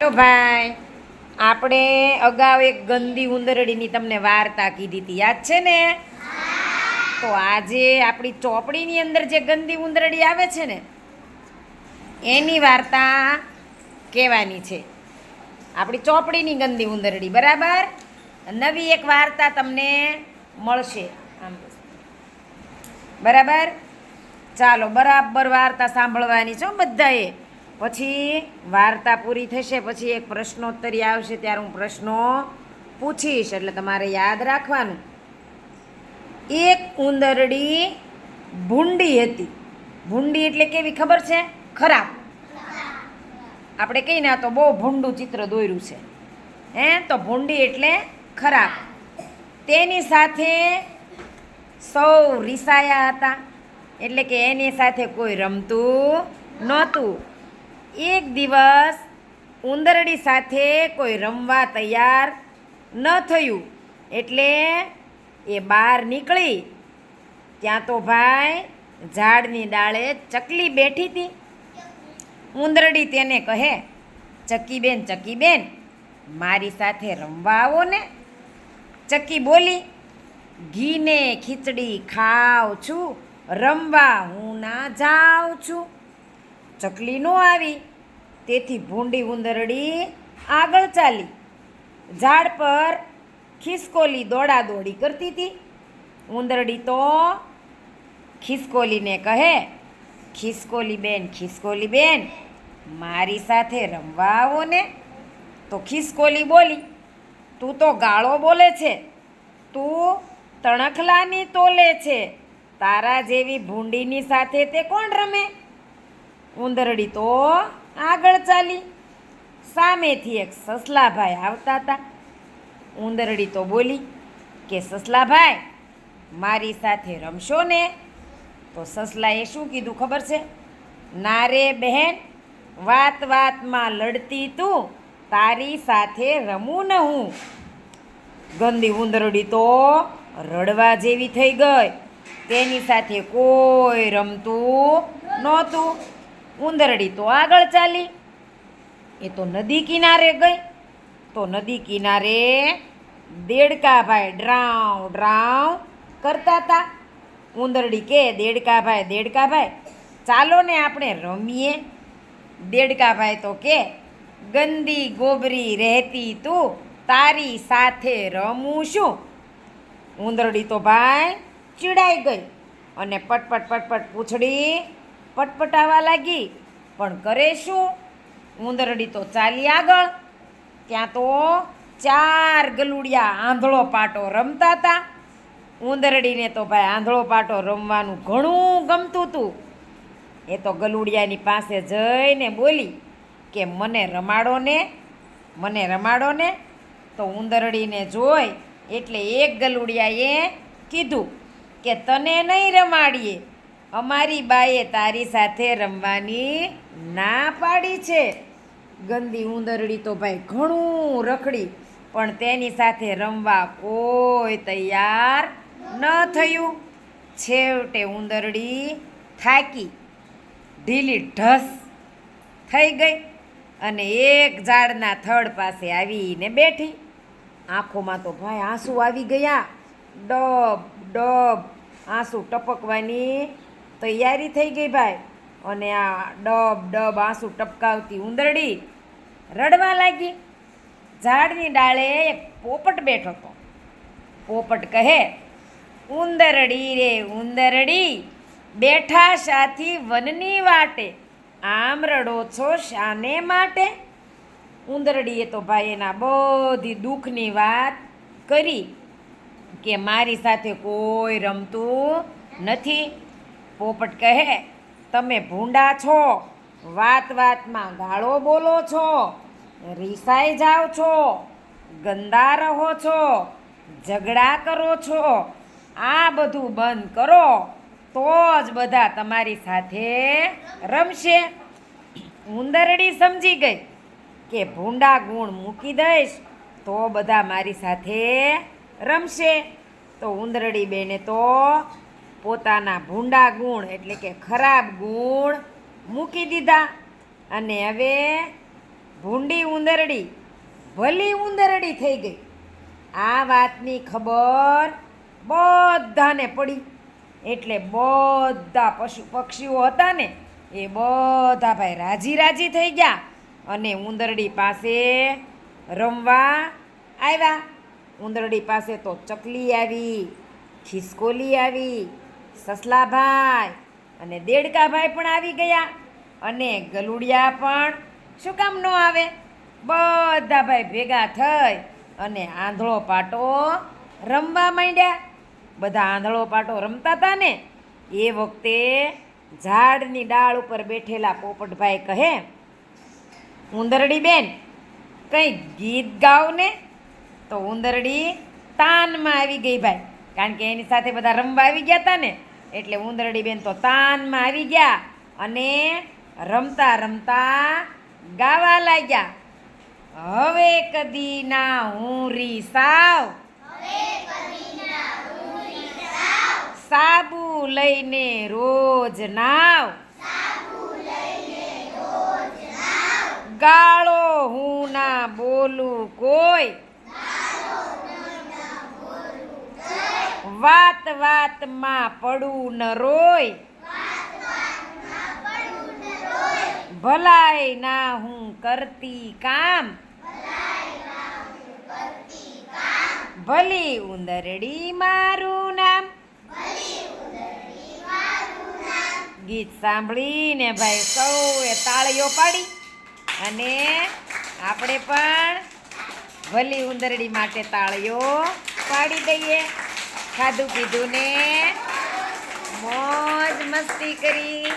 તો ભાઈ. આપણે અગાઉ એક ગંદી ઉંદરડીની તમને વાર્તા કીધી હતી. યાદ છે ને? તો આજે આપણી ચોપડીની અંદર જે ગંદી ઉંદરડી આવે છે ને, એની વાર્તા કહેવાની છે. આપણી ચોપડીની ગંદી ઉંદરડી, બરાબર? નવી એક વાર્તા તમને મળશે. આમ. બરાબર? ચાલો, બરાબર વાર્તા સાંભળવાની છો બધાએ. પછી વાર્તા પૂરી થશે, પછી એક પ્રશ્નોત્તરી આવશે, ત્યારે હું પ્રશ્નો પૂછીશ, એટલે તમારે યાદ રાખવાનું. એક ઉંદરડી ભૂંડી હતી. ભૂંડી એટલે કેવી ખબર છે? ખરાબ. આપણે કહીએ ને તો બહુ ભૂંડું ચિત્ર દોર્યું છે. હે? તો ભૂંડી એટલે ખરાબ. તેની સાથે સૌ રિસાયા હતા. એટલે કે એની સાથે કોઈ રમતું નહોતું. એક દિવસ ઉંદરડી સાથે કોઈ રમવા તૈયાર ન થયું. એટલે એ બહાર નીકળી. ત્યાં તો ભાઈ ઝાડની ડાળે ચકલી બેઠી હતી. ઉંદરડી તેને કહે, ચકીબેન ચકીબેન, મારી સાથે રમવા આવો ને. ચકી બોલી, ઘીને ખીચડી ખાઉં છું, રમવા હું ના જાઉં છું. ચકલી નો આવી. તેથી ભૂંડી ઉંદરડી આગળ ચાલી. ઝાડ પર ખિસકોલી દોડાદોડી કરતી હતી. ઉંદરડી તો ખિસકોલીને કહે, ખિસકોલી બેન ખિસકોલી બેન, મારી સાથે રમવા આવો ને તો ખિસકોલી બોલી, તું તો ગાળો બોલે છે. તું તણખલાની તોલે છે. તારા જેવી ભૂંડીની સાથે તે કોણ રમે? ઉંદરડી તો આગળ ચાલી. સામેથી એક સસલાભાઈ આવતા હતા. ઉંદરડી તો બોલી કે, સસલાભાઈ, મારી સાથે રમશો ને? તો સસલાએ શું કીધું ખબર છે? ના રે બહેન, વાત વાતમાં લડતી તું, તારી સાથે રમું ન હું. ગંદી ઉંદરડી તો રડવા જેવી થઈ ગઈ. તેની સાથે કોઈ રમતું નહોતું. ઉંદરડી તો આગળ ચાલી. એ તો નદી કિનારે ગઈ. તો નદી કિનારે દેડકાભાઈ ડ્રાઉ ડ્રાઉ કરતા હતા. ઉંદરડી કે, દેડકાભાઈ દેડકાભાઈ, ચાલો ને આપણે રમીએ. દેડકાભાઈ તો કે, ગંદી ગોબરી રહેતી તું, તારી સાથે રમું શું ઉંદરડી તો ભાઈ ચીડાઈ ગઈ અને પટપટ પટપટ પૂંછડી પટપટાવા લાગી. પણ કરે શું? ઉંદરડી તો ચાલી આગળ. ત્યાં તો ચાર ગલુડિયા આંધળો પાટો રમતા હતા. ઉંદરડીને તો ભાઈ આંધળો પાટો રમવાનું ઘણું ગમતું હતું. એ તો ગલુડિયાની પાસે જઈને બોલી કે મને રમાડો ને, મને રમાડો ને. તો ઉંદરડીને જોઈ એટલે એક ગલુડિયાએ કીધું કે તને નહીં રમાડીએ. અમારી બાએ તારી સાથે રમવાની ના પાડી છે. ગંદી ઉંદરડી તો ભાઈ ઘણું રખડી, પણ તેની સાથે રમવા કોઈ તૈયાર ન થયું. છેવટે ઉંદરડી થાકી, ઢીલી ઢસ થઈ ગઈ અને એક ઝાડના થડ પાસે આવીને બેઠી. આંખોમાં તો ભાઈ આંસુ આવી ગયા. ડબ ડબ, આંસુ ટપકવાની તૈયારી થઈ ગઈ ભાઈ. અને આ ડબ ડબ, આંસુ ટપકાવતી ઉંદરડી રડવા લાગી. ઝાડની ડાળે એક પોપટ બેઠો હતો. પોપટ કહે, ઉંદરડી રે, ઉંદરડી, બેઠા સાથી વનની વાટે. આમ રડો છો શાને માટે? ઉંદરડીએ તો ભાઈ એના બધી દુઃખની વાત કરી કે મારી સાથે કોઈ રમતું નથી. પોપટ કહે, તમે ભૂંડા છો, વાત વાતમાં ગાળો બોલો છો, રીસાઈ જાઓ છો, ગંદા રહો છો, ઝઘડા કરો છો, આ બધું બંધ કરો, તો જ બધા તમારી સાથે રમશે. ઉંદરડી સમજી ગઈ કે ભૂંડા ગુણ મૂકી દઈશ, તો બધા મારી સાથે રમશે. તો ઉંદરડી બેને તો પોતાના ભૂંડા ગુણ એટલે કે ખરાબ ગુણ મૂકી દીધા. અને હવે ભૂંડી ઉંદરડી, ભલી ઉંદરડી થઈ ગઈ. આ વાતની ખબર બધાને પડી. એટલે બધા પશુ પક્ષીઓ હતા ને, એ બધા ભાઈ રાજી રાજી થઈ ગયા અને ઉંદરડી પાસે રમવા આવ્યા. ઉંદરડી પાસે તો ચકલી આવી, ખિસકોલી આવી સસલાભાઈ અને દેડકાભાઈ પણ આવી ગયા અને ગલુડિયા પણ શું કામ ન આવે? બધા ભાઈ ભેગા થઈ અને આંધળો પાટો રમવા માંડ્યા. બધા આંધળો પાટો રમતા હતા ને? એ વખતે ઝાડની ડાળ ઉપર બેઠેલા પોપટભાઈ કહે, ઉંદરડી બેન, કંઈ ગીત ગાવ ને તો ઉંદરડી તાનમાં આવી ગઈ ભાઈ. કારણ કે એની સાથે બધા રમવા આવી ગયા હતા ને, એટલે ઉંદરડી બેન તો તાનમાં આવી ગયા અને રમતા રમતા ગાવા લાગ્યા. હવે કદી ના હું રી સાવ. સાબુ લઈને રોજ નાવ. ગાળો હું ના બોલું કોઈ. વાત વાતમાં પડું ન રોય. ભલાઈ ના હું કરતી કામ. ભલી ઉંદરડી મારું નામ. ગીત સાંભળીને ભાઈ સૌએ તાળીઓ પાડી. અને આપણે પણ ભલી ઉંદરડી માટે તાળીઓ પાડી દઈએ. ખાધું પીધું ને? મોજ મસ્તી કરી.